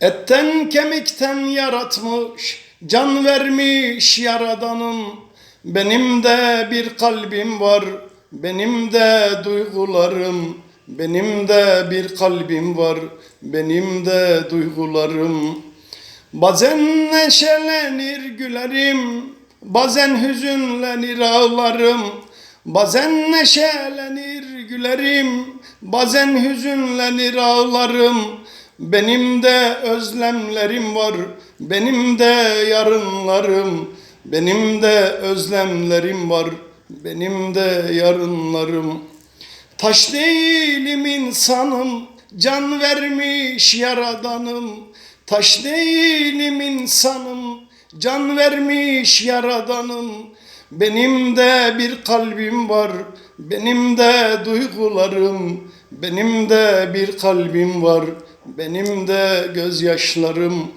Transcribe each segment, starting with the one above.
Etten kemikten yaratmış, can vermiş yaradanım. Benim de bir kalbim var, benim de duygularım. Benim de bir kalbim var, benim de duygularım. Bazen neşelenir gülerim, bazen hüzünlenir ağlarım. Bazen neşelenir gülerim, bazen hüzünlenir ağlarım. Benim de özlemlerim var, benim de yarınlarım. Benim de özlemlerim var, benim de yarınlarım. Taş değilim insanım, can vermiş yaradanım. Taş değilim insanım, can vermiş yaradanım. Benim de bir kalbim var, benim de duygularım. Benim de bir kalbim var, benim de gözyaşlarım.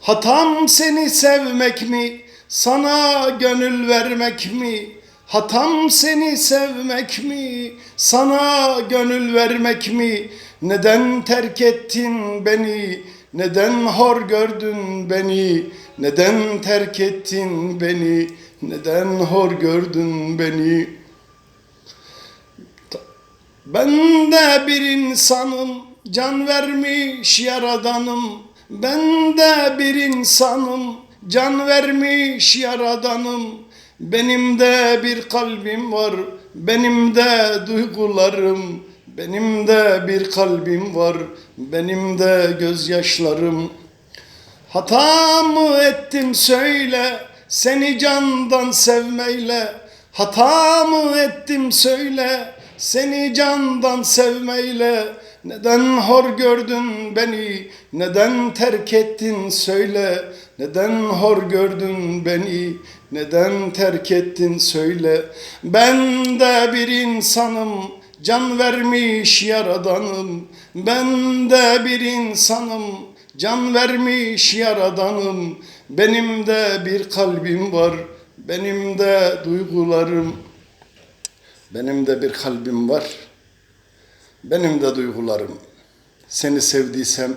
Hatam seni sevmek mi, sana gönül vermek mi? Hatam seni sevmek mi, sana gönül vermek mi? Neden terk ettin beni, neden hor gördün beni? Neden terk ettin beni, neden hor gördün beni? Ben de bir insanım, can vermiş yaradanım. Ben de bir insanım, can vermiş yaradanım. Benim de bir kalbim var, benim de duygularım. Benim de bir kalbim var, benim de gözyaşlarım. Hata mı ettim söyle, seni candan sevmeyle. Hata mı ettim söyle, seni candan sevmeyle. Neden hor gördün beni, neden terk ettin söyle. Neden hor gördün beni, neden terk ettin söyle. Ben de bir insanım, can vermiş yaradanım. Ben de bir insanım, can vermiş yaradanım. Benim de bir kalbim var, benim de duygularım. Benim de bir kalbim var, benim de duygularım. Seni sevdiysem,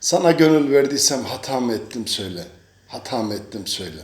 sana gönül verdiysem hatam ettim söyle. Hatam ettim söyle.